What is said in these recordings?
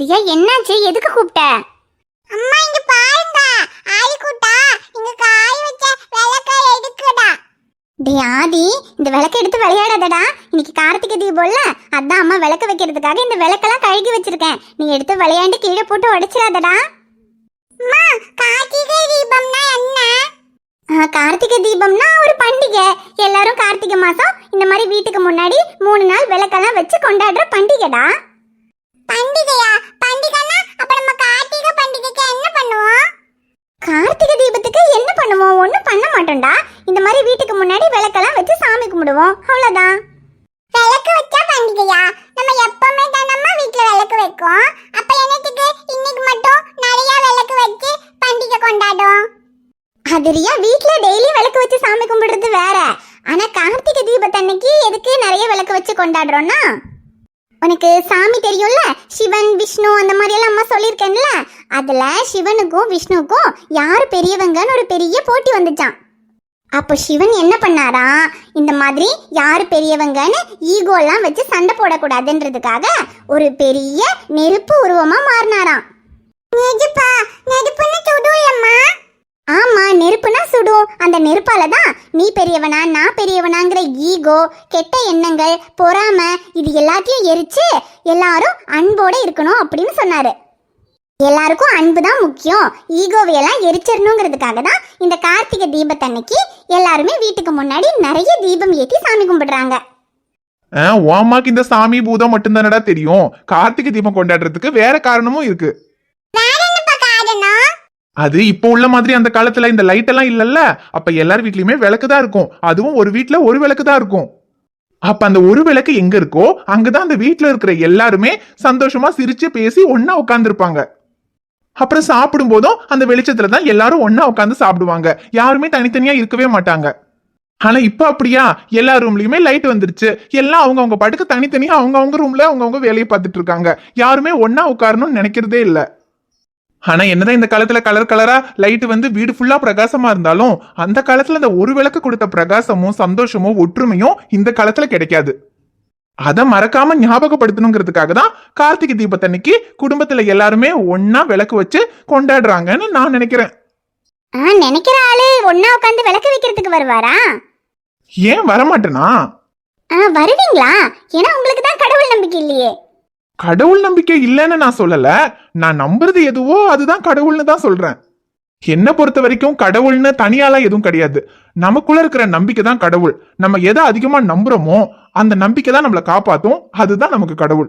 ரியா என்னாச்சு? எதுக்கு கூப்பிட்ட? அம்மா இங்க பாருங்க ஆடி கூட்டா இங்க காய வச்ச விளக்க எடுக்குடா. டே ஆதி இந்த விளக்க எடுத்து விளையாடாதடா. இன்னைக்கு கார்த்திகை தீபம்ல அதான் அம்மா விளக்கு வைக்கிறதுக்காக இந்த விளக்கெல்லாம் கழுகி வச்சிருக்கேன். நீ எடுத்து விளையாண்டு கீழே போட்டு உடைச்சிடாதடா. அம்மா கார்த்திகை தீபம்னா என்ன? கார்த்திகை தீபம்னா ஒரு பண்டிகை. எல்லாரும் கார்த்திகை மாசம் இந்த மாதிரி வீட்டுக்கு முன்னாடி மூணு நாள் விளக்கெல்லாம் வச்சு கொண்டாடுற பண்டிகைடா. பண்டிகையா? பண்டிகைனா அப்ப நம்ம கார்த்திகை பண்டிகைக்கு என்ன பண்ணுவோம்? கார்த்திகை தீபத்துக்கு என்ன பண்ணுவோம்? ஒன்றும் பண்ண மாட்டோம்டா. இந்த மாதிரி வீட்டுக்கு முன்னாடி விளக்கெல்லாம் வச்சு சாமி கும்பிடுவோம். அவ்வளவுதான். விளக்கு வச்சா பண்டிகையா? நம்ம எப்பவுமே தானம்மா வீட்டுல விளக்கு வைக்கோம் அப்ப என்னத்துக்கு? இன்னைக்கு மட்டும் நிறைய விளக்கு வச்சு பண்டிகை கொண்டாடுவோம். அதிரியா வீட்டுல டெய்லி விளக்கு வச்சு சாமி கும்பிடுறது வேற. ஆனா கார்த்திகை தீபத்தன்னைக்கு எதுக்கு நிறைய விளக்கு வச்சு கொண்டாடுறோம்னா? உனக்கு சாமி தெரியும்ல? சிவன் விஷ்ணு அந்த மாதிரி எல்லாம் அம்மா சொல்லியிருக்கேன்ல? அதுல சிவனுக்கும் விஷ்ணுவுக்கும் யார் பெரியவங்கன்னு ஒரு பெரிய போட்டி வந்துச்சான் அப்போ சிவன் என்ன பண்ணாரா? இந்த மாதிரி யார் பெரியவங்கன்னு ஈகோலாம் வச்சு சண்டை போடக்கூடாதுன்றதுக்காக ஒரு பெரிய நெருப்பு உருவமா மாறினாராம். அந்த நெருப்பால தான் நீ பெரியவனா நான் பெரியவனாங்கிற ஈகோ கெட்ட எண்ணங்கள் பொறாமை இது எல்லாத்தையும் எரிச்சு எல்லாரும் அன்போட இருக்கணும் அப்படின்னு சொன்னாரு. எல்லாருக்கும் அன்பு தான் முக்கியம். ஈகோவையெல்லாம் எரிச்சிடணுங்கிறதுக்காக தான் இந்த கார்த்திகை தீபத்தன்னைக்கு எல்லாருமே வீட்டுக்கு முன்னாடி நிறைய தீபம் ஏற்றி சாமி கும்பிடுறாங்க. ஆ, உன் அம்மாக்கு இந்த சாமி பூதம் மட்டும்தானடா தெரியும். கார்த்திகை தீபம் கொண்டாடுறதுக்கு வேற காரணமும் இருக்கு. அது இப்போ உள்ள மாதிரி அந்த காலத்துல இந்த லைட் எல்லாம் இல்லல்ல. அப்ப எல்லார் வீட்லயுமே விளக்கு தான் இருக்கும். அதுவும் ஒரு வீட்ல ஒரு விளக்கு தான் இருக்கும். அப்ப அந்த ஒரு விளக்கு எங்க இருக்கோ அங்கதான் அந்த வீட்ல இருக்கிற எல்லாருமே சந்தோஷமா சிரிச்சு பேசி ஒன்னா உட்காந்துருப்பாங்க அப்புறம் சாப்பிடும் போதும் அந்த வெளிச்சத்துல தான் எல்லாரும் ஒன்னா உட்காந்து சாப்பிடுவாங்க. யாருமே தனித்தனியா இருக்கவே மாட்டாங்க. ஆனா இப்ப அப்படியா? எல்லா ரூம்லயுமே லைட் வந்துருச்சு. எல்லாம் அவங்க அவங்க பாட்டுக்கு தனித்தனியா அவங்க அவங்க ரூம்ல அவங்க அவங்க வேலையை பார்த்துட்டு இருக்காங்க. யாருமே ஒன்னா உட்காரணும்னு நினைக்கிறதே இல்லை. ஆனா என்னதான் இந்த காலத்துல கலர் கலரா லைட் வந்து வீடு ஃபுல்லா பிரகாசமா இருந்தாலும் அந்த காலத்துல இந்த ஒரு விளக்கு கொடுத்த பிரகாசமும் சந்தோஷமும் ஒற்றுமையும் இந்த காலத்துல கிடைக்காது. அதை மறக்காம ஞாபகப்படுத்தணுங்கிறதுக்காக தான் கார்த்திகை தீபத்தன்னைக்கு குடும்பத்துல எல்லாருமே ஒண்ணா விளக்கு வச்சு கொண்டாடுறாங்கன்னு நான் நினைக்கிறேன். நினைக்கிற ஆளு ஒன்னா உட்காந்து விளக்கு வைக்கிறதுக்கு வருவாரா? ஏன் வரமாட்டேனா? வருவீங்களா? ஏன்னா உங்களுக்கு தான் கடவுள் நம்பிக்கை இல்லையே. கடவுள் நம்பிக்கை இல்லைன்னு நான் சொல்லல. நான் நம்புறது எதுவோ அதுதான் கடவுள்னு தான் சொல்றேன். என்னை பொறுத்த வரைக்கும் கடவுள்னு தனியாலாம் எதுவும் கிடையாது. நமக்குள்ள இருக்கிற நம்பிக்கை தான் கடவுள். நம்ம எதை அதிகமா நம்புறோமோ அந்த நம்பிக்கை தான் நம்மளை காப்பாத்தும். அதுதான் நமக்கு கடவுள்.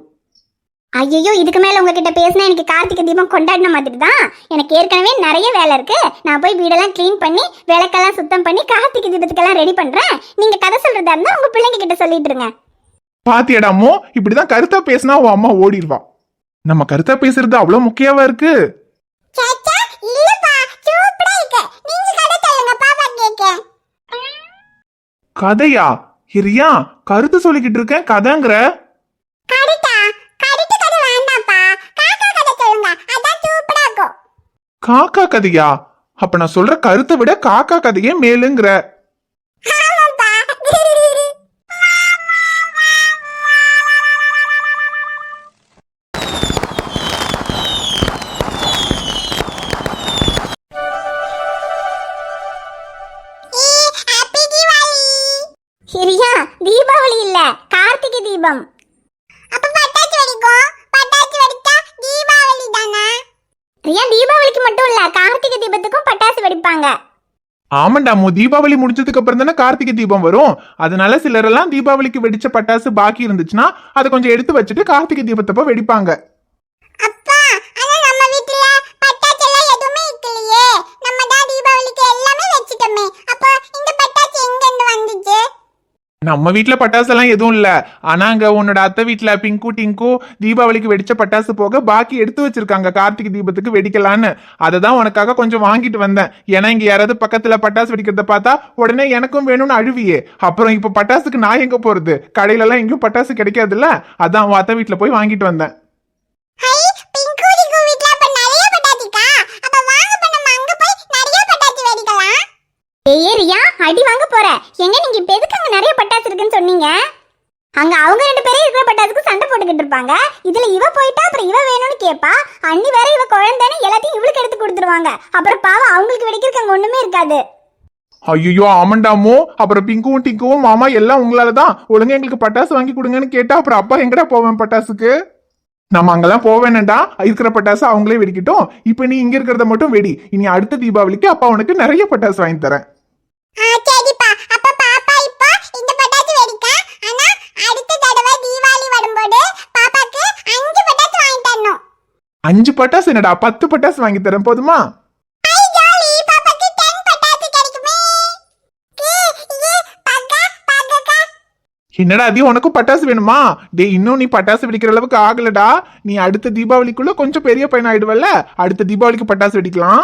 ஐயோ இதுக்கு மேல உங்ககிட்ட பேசினா எனக்கு கார்த்திகை தீபம் கொண்டாடின மாதிரி தான். எனக்கு ஏற்கனவே நிறைய வேலை இருக்கு. நான் போய் வீடெல்லாம் க்ளீன் பண்ணி விளக்கெல்லாம் சுத்தம் பண்ணி கார்த்திகை தீபத்துக்கெல்லாம் ரெடி பண்றேன். நீங்க கதை சொல்றதா இருந்தா உங்க பிள்ளைங்க கிட்ட சொல்லிட்டு இருங்க. பாத்தியடாமோ? இப்படிதான் கருத்தா பேசினா உன் அம்மா ஓடிடுவா. நம்ம கருத்தா பேசுறது அவ்வளவு முக்கியவா இருக்கு. கதையா? இரியா கருத்து சொல்லிக்கிட்டு இருக்கேன் கதைங்கிற? காக்கா கதையா? அப்ப நான் சொல்ற கருத்தை விட காக்கா கதையே மேலுங்கிற. தீபம் அப்ப பட்டாசு வெடிக்கும். பட்டாசு வெடிச்சா தீபாவளி தானே? ரியா தீபாவளிக்கு மட்டும் இல்ல கார்த்திகை தீபத்துக்கும் பட்டாசு வெடிப்பாங்க. ஆமாண்டா மோ தீபாவளி முடிஞ்சதுக்கு அப்புறம் தானே கார்த்திகை தீபம் வரும். அதனால சிலரெல்லாம் தீபாவளிக்கு வெடிச்ச பட்டாசு பாக்கி இருந்துச்சுன்னா அதை கொஞ்சம் எடுத்து வச்சுட்டு கார்த்திகை தீபத்தப்ப வெடிப்பாங்க. நம்ம வீட்ல பட்டாசெல்லாம் எதுவும் இல்ல. ஆனா அங்க உன்னோட அத்தை வீட்ல பிங்கு டிங்கு தீபாவளிக்கு வெடிச்ச பட்டாசு போக பாக்கி எடுத்து வச்சிருக்காங்க. கார்த்திகை தீபத்துக்கு வெடிக்கலான்னு. அதை தான் உனக்காக கொஞ்சம் வாங்கிட்டு வந்தேன். ஏன்னா இங்க யாராவது பக்கத்துல பட்டாசு வெடிக்கிறத பார்த்தா உடனே எனக்கும் வேணும்னு அழுவியே. அப்புறம் இப்ப பட்டாசுக்கு நான் எங்க போறது? கடையில எல்லாம் எங்கேயும் பட்டாசு கிடைக்காதுல்ல? அதான் உன் அத்தை வீட்ல போய் வாங்கிட்டு வந்தேன். ஹை பிங்கு டிங்கு வீட்ல அப்ப நிறைய பட்டாசுக்கா? அப்ப வாங்க அப்ப நம்ம அங்க போய் நிறைய பட்டாசு வெடிக்கலாம். ஏய் ரியா அடி வாங்க போற எங்க நீங்க இப்ப எதுக்கு அங்க நிறைய பட்டாசு இருக்குன்னு சொன்னீங்க? அங்க அவங்க ரெண்டு பேரும் இருக்கிற பட்டாசுக்கு சண்டை போட்டுக்கிட்டு இருப்பாங்க. இதுல இவ போயிட்டா அப்புறம் இவ வேணும்னு கேப்பா. அண்ணி வேற இவ குழந்தைன்னு எல்லாத்தையும் இவளுக்கு எடுத்து கொடுத்துருவாங்க. அப்புறம் பாவம் அவங்களுக்கு வெடிக்கிறதுக்கு அங்க ஒண்ணுமே இருக்காது. ஐயோ ஆமாண்டாமோ? அப்புறம் பிங்குவும் டிங்குவும் மாமா எல்லாம் உங்களால தான் ஒழுங்கா எங்களுக்கு பட்டாசு வாங்கி கொடுங்கன்னு கேட்டா அப்புறம் அப்பா எங்கடா போவேன் பட்டாசுக்கு? நம்ம அங்கெல்லாம் போவேனேடா இருக்கிற பட்டாசு அவங்களே வெடிக்கட்டும். இப்போ நீ இங்க இருக்கிறத மட்டும் வெடி. இனி அடுத்த தீபாவளிக்கு அப்பா உனக்கு நிறைய பட்டாசு வாங்கி தரேன் ஆ சரிப்பா அப்ப பாப்பா இப்போ இந்த பட்டாசு வெடிக்க ஆனா அடுத்த தடவை தீபாவளி வரும்போது பாப்பாக்கு அஞ்சு பட்டாசு வாங்கி தரணும் அஞ்சு பட்டாசு என்னடா பத்து பட்டாசு வாங்கி தரேன் போதுமா? ஐ ஜாலி பாப்பாக்கு 10 பட்டாசு கிடைக்குமே. கே ஏ பகா பகா என்னடா அதி உனக்கும் பட்டாசு வேணுமா? டேய் இன்னும் நீ பட்டாசு வெடிக்கிற அளவுக்கு ஆகலடா. நீ அடுத்த தீபாவளிக்குள்ள கொஞ்சம் பெரிய பையன் ஆயிடுவல்ல? அடுத்த தீபாவளிக்கு பட்டாசு வெடிக்கலாம்.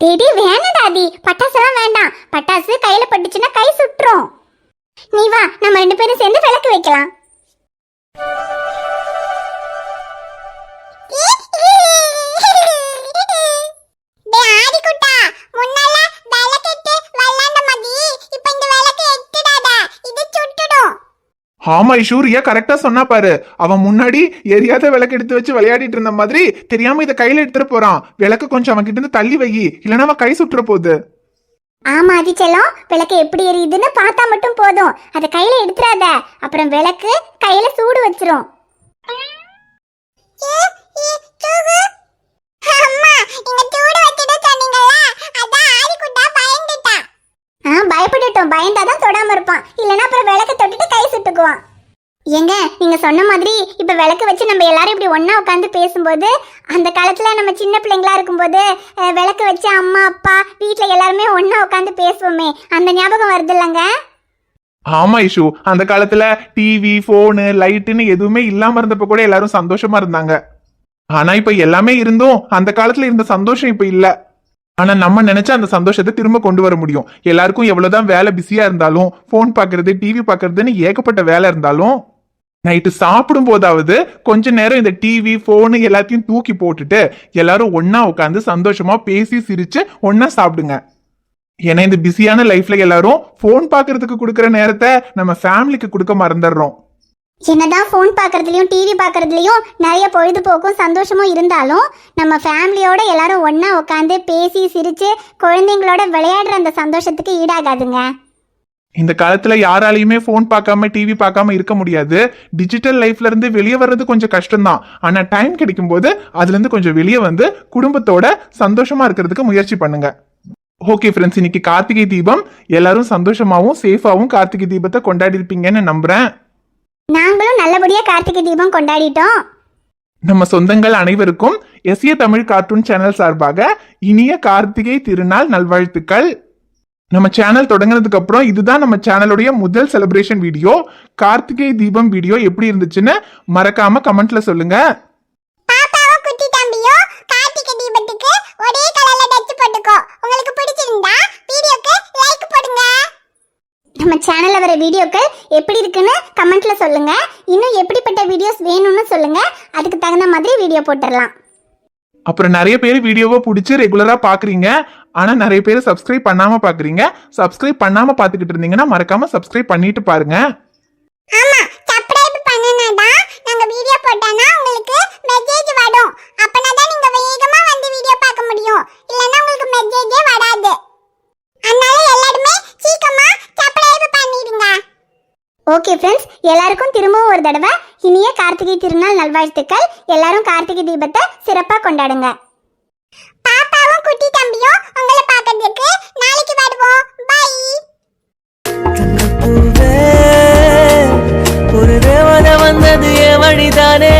Daddy வேணடா D. பட்டாசுலாம் வேண்டாம். பட்டாசு கையில பட்டுச்சுன்னா கை சுட்டுரும். நீ வா நம்ம ரெண்டு பேரும் சேர்ந்து விளக்கு வைக்கலாம். ஆமா ஐஷூரியா கரெக்டா சொன்னா பாரு. அவன் முன்னாடி எரியாத விளக்கு எடுத்து வச்சு விளையாடிட்டு இருந்த மாதிரி தெரியாம இதை கையில எடுத்துட்டு போறான். விளக்கு கொஞ்சம் அவன் கிட்ட இருந்து தள்ளி வை. இல்லைன்னா அவன் கை சுட்டுற போகுது. ஆமா அது விளக்கு எப்படி எரியுதுன்னு பார்த்தா மட்டும் போதும். அதை கையில எடுத்துறாத. அப்புறம் விளக்கு கையில சூடு வச்சிரும் ஏ, ஏ, தூகு. அம்மா நீங்க சூடு வச்சுட்டு சொன்னீங்கல்ல அதான் ஆதிக்குட்டா பயந்துட்டான் ஆ பயப்பட்டுட்டோம் பயந்தாதான் தொடாம இருப்பான் இல்லைன்னா அப்புறம் விளக்க தொட்டுட்டு ஏங்க நீங்க சொன்ன மாதிரி இப்ப விளக்கு வச்சு நம்ம எல்லாரும் இப்படி ஒண்ணா உட்காந்து பேசும்போது அந்த காலத்துல நம்ம சின்ன பிள்ளைங்களா இருக்கும்போது விளக்கு வச்சு அம்மா அப்பா வீட்டுல எல்லாருமே ஒண்ணா உட்காந்து பேசுவோமே. அந்த ஞாபகம் வருது இல்லைங்க ஆமா இஷு. அந்த காலத்துல டிவி போனு லைட்டுன்னு எதுவுமே இல்லாம இருந்தப்ப கூட எல்லாரும் சந்தோஷமா இருந்தாங்க. ஆனா இப்ப எல்லாமே இருந்தும் அந்த காலத்துல இருந்த சந்தோஷம் இப்ப இல்லை. ஆனா நம்ம நினைச்சா அந்த சந்தோஷத்தை திரும்ப கொண்டு வர முடியும். எல்லாருக்கும் எவ்வளவுதான் வேலை பிஸியா இருந்தாலும் போன் பாக்குறது டிவி பாக்குறதுன்னு ஏகப்பட்ட வேலை இருந்தாலும் நைட்டு சாப்பிடும் போதாவது கொஞ்ச நேரம் இந்த டிவி போனு எல்லாத்தையும் தூக்கி போட்டுட்டு எல்லாரும் ஒன்னா உட்காந்து சந்தோஷமா பேசி சிரிச்சு ஒன்னா சாப்பிடுங்க. ஏன்னா இந்த பிஸியான லைஃப்ல எல்லாரும் ஃபோன் பார்க்கறதுக்கு கொடுக்குற நேரத்தை நம்ம ஃபேமிலிக்கு கொடுக்க மறந்துடுறோம். என்னதான் ஃபோன் பார்க்கறதுலையும் டிவி பார்க்குறதுலையும் நிறைய பொழுதுபோக்கும் சந்தோஷமும் இருந்தாலும் நம்ம ஃபேமிலியோட எல்லாரும் ஒன்றா உட்காந்து பேசி சிரித்து குழந்தைங்களோட விளையாடுற அந்த சந்தோஷத்துக்கு ஈடாகாதுங்க. இந்த காலத்துல யாராலையுமே ஃபோன் பார்க்காம டிவி பார்க்காம இருக்க முடியாது. டிஜிட்டல் லைஃப்ல இருந்து வெளியே வர்றது கொஞ்சம் கஷ்டம்தான். ஆனா டைம் கிடைக்கும் போது அதுல இருந்து கொஞ்சம் வெளியே வந்து குடும்பத்தோட சந்தோஷமா இருக்கிறதுக்கு முயற்சி பண்ணுங்க. ஓகே ஃப்ரெண்ட்ஸ் இன்னைக்கு கார்த்திகை தீபம். எல்லாரும் சந்தோஷமாவும் சேஃபாவும் கார்த்திகை தீபத்தை கொண்டாடி இருப்பீங்கன்னு நம்புறேன். நாங்களும் நல்லபடியா கார்த்திகை தீபம் கொண்டாடிட்டோம். நம்ம சொந்தங்கள் அனைவருக்கும் எஸ்ஏ தமிழ் கார்ட்டூன் சேனல் சார்பாக இனிய கார்த்திகை திருநாள் நல்வாழ்த்துக்கள். நம்ம சேனல் தொடங்கினதுக்கு அப்புறம் இதுதான் நம்ம சேனலுடைய முதல் celebration video Karthigai Deepam video எப்படி இருந்துச்சுன்னு மறக்காம கமெண்ட்ல சொல்லுங்க பாப்பாவும் குட்டி தம்பியும் கார்த்திகை தீபத்துக்கு ஒரே கலர்ல டச் போட்டுக்கோ உங்களுக்கு பிடிச்சிருந்தா வீடியோக்கு லைக் போடுங்க நம்ம சேனல்ல வர வீடியோக்கள் எப்படி இருக்குன்னு கமெண்ட்ல சொல்லுங்க. இன்னும் எப்படிப்பட்ட வீடியோஸ் வேணும்னு சொல்லுங்க. அதுக்கு தகுந்த மாதிரி வீடியோ போட்டுடலாம். அப்புறம் நிறைய பேர் வீடியோவை பிடிச்சி ரெகுலரா பாக்குறீங்க. ஆனா நிறைய பேர் சப்ஸ்கிரைப் பண்ணாம பாக்குறீங்க. சப்ஸ்கிரைப் பண்ணாம பாத்துக்கிட்டு இருந்தீங்கன்னா மறக்காம சப்ஸ்கிரைப் பண்ணிட்டு பாருங்க. ஆமா சப்ஸ்கிரைப் பண்ணனாதான் நாங்க வீடியோ போட்டோம்னா உங்களுக்கு மெசேஜ் வரும். அப்பனா தான் நீங்க வேகமா வந்து வீடியோ பார்க்க முடியும். இல்லனா உங்களுக்கு மெசேஜே வராது. அதனால எல்லாருமே சீக்கிரம் ஓகே ஃப்ரெண்ட்ஸ் எல்லாருக்கும் திரும்பவும் ஒரு தடவை இனிய கார்த்திகை திருநாள் நல்வாழ்த்துக்கள். எல்லாரும் கார்த்திகை தீபத்தை சிறப்பாக கொண்டாடுங்க. பாப்பாவும் குட்டி தம்பியும் உங்களை பார்க்கறதுக்கு நாளைக்கு வருவோம். பை ஒரு தேவதை வந்தது என் வழிதானே?